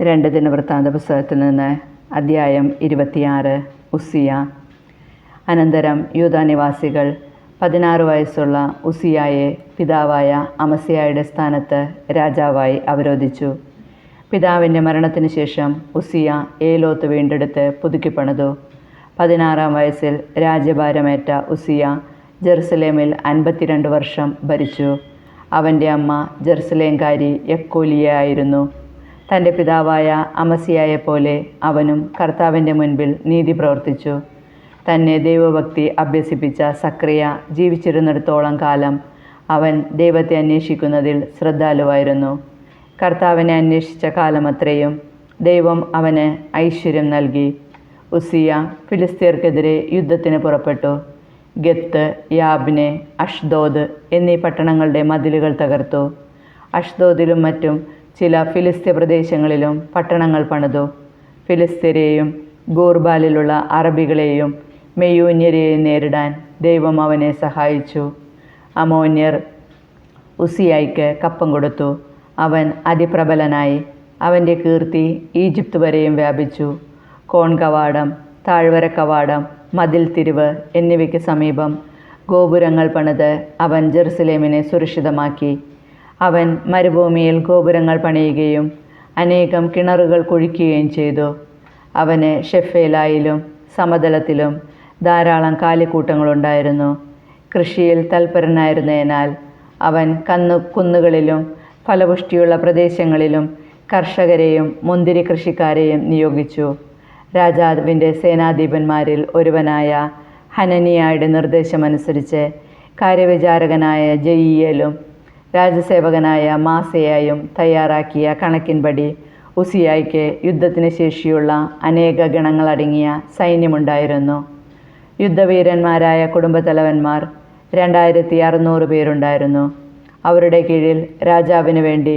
രണ്ട് ദിനവൃത്താന്ത പുസ്തകത്തിൽ നിന്ന് അധ്യായം ഇരുപത്തിയാറ് ഉസിയ. അനന്തരം യൂതാനിവാസികൾ പതിനാറ് വയസ്സുള്ള ഉസിയായെ പിതാവായ അമസിയായുടെ സ്ഥാനത്ത് രാജാവായി അവരോധിച്ചു. പിതാവിന്റെ മരണത്തിന് ശേഷം ഉസിയ ഏലോത്ത് വീണ്ടെടുത്ത് പുതുക്കിപ്പണിതു പതിനാറാം വയസ്സിൽ രാജ്യഭാരമേറ്റ ഉസിയ ജെറുസലേമിൽ അൻപത്തിരണ്ട് വർഷം ഭരിച്ചു. അവന്റെ അമ്മ ജെറുസലേംകാരി യക്കോലിയായിരുന്നു. തന്റെ പിതാവായ അമസിയായെ പോലെ അവനും കർത്താവിന്റെ മുൻപിൽ നീതി പ്രവർത്തിച്ചു. തന്നെ ദൈവഭക്തി അഭ്യസിപ്പിച്ച സക്രിയ ജീവിച്ചിരുന്നിടത്തോളം കാലം അവൻ ദൈവത്തെ അന്വേഷിക്കുന്നതിൽ ശ്രദ്ധാലുവായിരുന്നു. കർത്താവിനെ അന്വേഷിച്ച കാലമത്രയും ദൈവം അവന് ഐശ്വര്യം നൽകി. ഉസിയ ഫിലിസ്തീർക്കെതിരെ യുദ്ധത്തിന് പുറപ്പെട്ടു. ഗത്ത് യാബ്നെ അഷ്ദോദ് എന്നീ പട്ടണങ്ങളുടെ മതിലുകൾ തകർത്തു. അഷ്ദോദിലും മറ്റും ചില ഫിലിസ്തീയ പ്രദേശങ്ങളിലും പട്ടണങ്ങൾ പണിതു. ഫിലിസ്തീരെയും ഗൂർബാലിലുള്ള അറബികളെയും മെയ്യൂന്യരെയും നേരിടാൻ ദൈവം അവനെ സഹായിച്ചു. അമോന്യർ ഉസിയായിക്ക് കപ്പം കൊടുത്തു. അവൻ അതിപ്രബലനായി അവന്റെ കീർത്തി ഈജിപ്ത് വരെയും വ്യാപിച്ചു. കോൺ കവാടം താഴ്വര കവാടം മതിൽ തിരിവ് എന്നിവയ്ക്ക് സമീപം ഗോപുരങ്ങൾ പണിത് അവൻ ജെറുസലേമിനെ സുരക്ഷിതമാക്കി. അവൻ മരുഭൂമിയിൽ ഗോപുരങ്ങൾ പണിയുകയും അനേകം കിണറുകൾ കുഴിക്കുകയും ചെയ്തു. അവന് ഷെഫേലായിലും സമതലത്തിലും ധാരാളം കാലിക്കൂട്ടങ്ങളുണ്ടായിരുന്നു. കൃഷിയിൽ തൽപരനായിരുന്നതിനാൽ അവൻ കന്നു കുന്നുകളിലും ഫലപുഷ്ടിയുള്ള പ്രദേശങ്ങളിലും കർഷകരെയും മുന്തിരി കൃഷിക്കാരെയും നിയോഗിച്ചു. രാജാവിന്റെ സേനാധിപന്മാരിൽ ഒരുവനായ ഹനനിയായുടെ നിർദ്ദേശമനുസരിച്ച് കാര്യവിചാരകനായ ജയിയലും രാജസേവകനായ മാസയായും തയ്യാറാക്കിയ കണക്കിൻപടി ഉസിയായിക്ക് യുദ്ധത്തിന് ശേഷിയുള്ള അനേക ഗണങ്ങളടങ്ങിയ സൈന്യമുണ്ടായിരുന്നു. യുദ്ധവീരന്മാരായ കുടുംബത്തലവന്മാർ രണ്ടായിരത്തി അറുന്നൂറ് പേരുണ്ടായിരുന്നു. അവരുടെ കീഴിൽ രാജാവിന് വേണ്ടി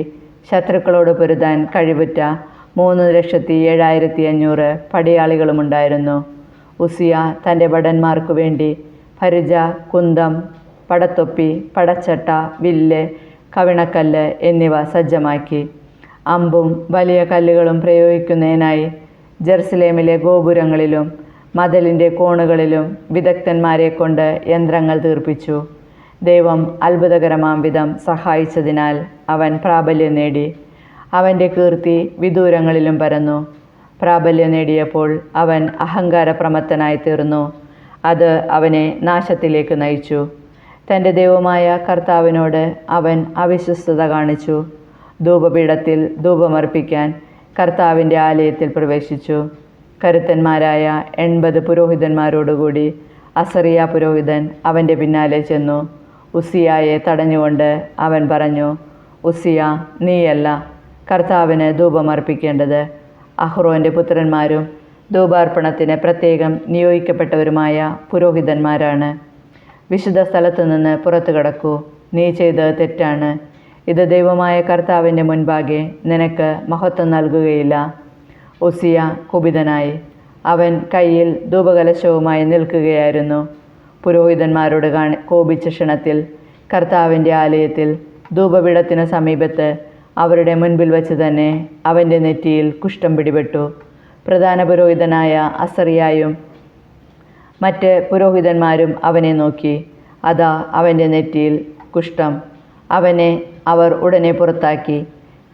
ശത്രുക്കളോട് പൊരുതാൻ കഴിവുറ്റ മൂന്ന് ലക്ഷത്തി ഏഴായിരത്തി അഞ്ഞൂറ് പടയാളികളുമുണ്ടായിരുന്നു. ഉസിയ തന്റെ ഭടന്മാർക്കു വേണ്ടി പരിച കുന്തം പടത്തൊപ്പി പടച്ചട്ട വില്ല് കവിണക്കല്ല് എന്നിവ സജ്ജമാക്കി. അമ്പും വലിയ കല്ലുകളും പ്രയോഗിക്കുന്നതിനായി ജെറുസലേമിലെ ഗോപുരങ്ങളിലും മതിലിന്റെ കോണുകളിലും വിദഗ്ധന്മാരെ കൊണ്ട് യന്ത്രങ്ങൾ തീർപ്പിച്ചു. ദൈവം അത്ഭുതകരമാം വിധം സഹായിച്ചതിനാൽ അവൻ പ്രാബല്യം നേടി. അവന്റെ കീർത്തി വിദൂരങ്ങളിലും പരന്നു. പ്രാബല്യം നേടിയപ്പോൾ അവൻ അഹങ്കാരപ്രമത്തനായി തീർന്നു അത് അവനെ നാശത്തിലേക്ക് നയിച്ചു. തന്റെ ദൈവമായ കർത്താവിനോട് അവൻ അവിശ്വസ്തത കാണിച്ചു. ധൂപപീഠത്തിൽ ധൂപമർപ്പിക്കാൻ കർത്താവിന്റെ ആലയത്തിൽ പ്രവേശിച്ചു. കരുത്തന്മാരായ എൺപത് പുരോഹിതന്മാരോടുകൂടി അസറിയ പുരോഹിതൻ അവന്റെ പിന്നാലെ ചെന്നു. ഉസിയായെ തടഞ്ഞുകൊണ്ട് അവൻ പറഞ്ഞു ഉസിയ നീയല്ല കർത്താവിന് ധൂപമർപ്പിക്കേണ്ടത്. അഹ്റോന്റെ പുത്രന്മാരും ധൂപാർപ്പണത്തിന് പ്രത്യേകം നിയോഗിക്കപ്പെട്ടവരുമായ പുരോഹിതന്മാരാണ്. വിശുദ്ധ സ്ഥലത്തു നിന്ന് പുറത്തു കടക്കൂ. നീ ചെയ്തത് തെറ്റാണ്. ഇത് ദൈവമായ കർത്താവിന്റെ മുൻപാകെ നിനക്ക് മഹത്വം നൽകുകയില്ല. ഒസിയ കുപിതനായി. അവൻ കയ്യിൽ ധൂപകലശവുമായി നിൽക്കുകയായിരുന്നു. പുരോഹിതന്മാരോട് കാണി കോപിച്ച ക്ഷണത്തിൽ കർത്താവിന്റെ ആലയത്തിൽ ധൂപപീഠത്തിന് സമീപത്ത് അവരുടെ മുൻപിൽ വച്ച് തന്നെ അവന്റെ നെറ്റിയിൽ കുഷ്ഠം പിടിപെട്ടു. പ്രധാന പുരോഹിതനായ അസറിയായും മറ്റ് പുരോഹിതന്മാരും അവനെ നോക്കി അതാ അവന്റെ നെറ്റിയിൽ കുഷ്ഠം. അവനെ അവർ ഉടനെ പുറത്താക്കി.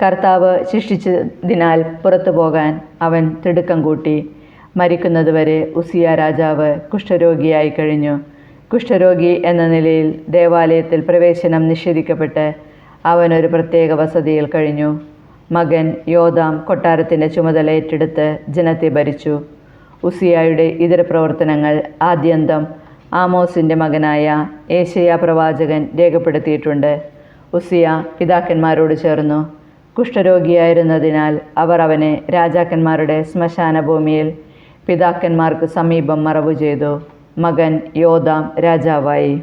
കർത്താവ് ശിക്ഷിച്ചതിനാൽ പുറത്തു പോകാൻ അവൻ തിടുക്കം കൂട്ടി. മരിക്കുന്നതുവരെ ഉസിയ രാജാവ് കുഷ്ഠരോഗിയായി കഴിഞ്ഞു. കുഷ്ഠരോഗി എന്ന നിലയിൽ ദേവാലയത്തിൽ പ്രവേശനം നിഷേധിക്കപ്പെട്ട് അവനൊരു പ്രത്യേക വസതിയിൽ കഴിഞ്ഞു. മകൻ യോദാം കൊട്ടാരത്തിന്റെ ചുമതല ഏറ്റെടുത്ത് ജനത്തെ ഭരിച്ചു. ഉസിയായുടെ ഇതര പ്രവർത്തനങ്ങൾ ആദ്യന്തം ആമോസിന്റെ മകനായ ഏഷ്യ പ്രവാചകൻ രേഖപ്പെടുത്തിയിട്ടുണ്ട്. ഉസിയ പിതാക്കന്മാരോട് ചേർന്നു. കുഷ്ഠരോഗിയായിരുന്നതിനാൽ അവർ അവനെ രാജാക്കന്മാരുടെ ശ്മശാന ഭൂമിയിൽ പിതാക്കന്മാർക്ക് സമീപം മറവു ചെയ്തു. മകൻ യോദാം രാജാവായി.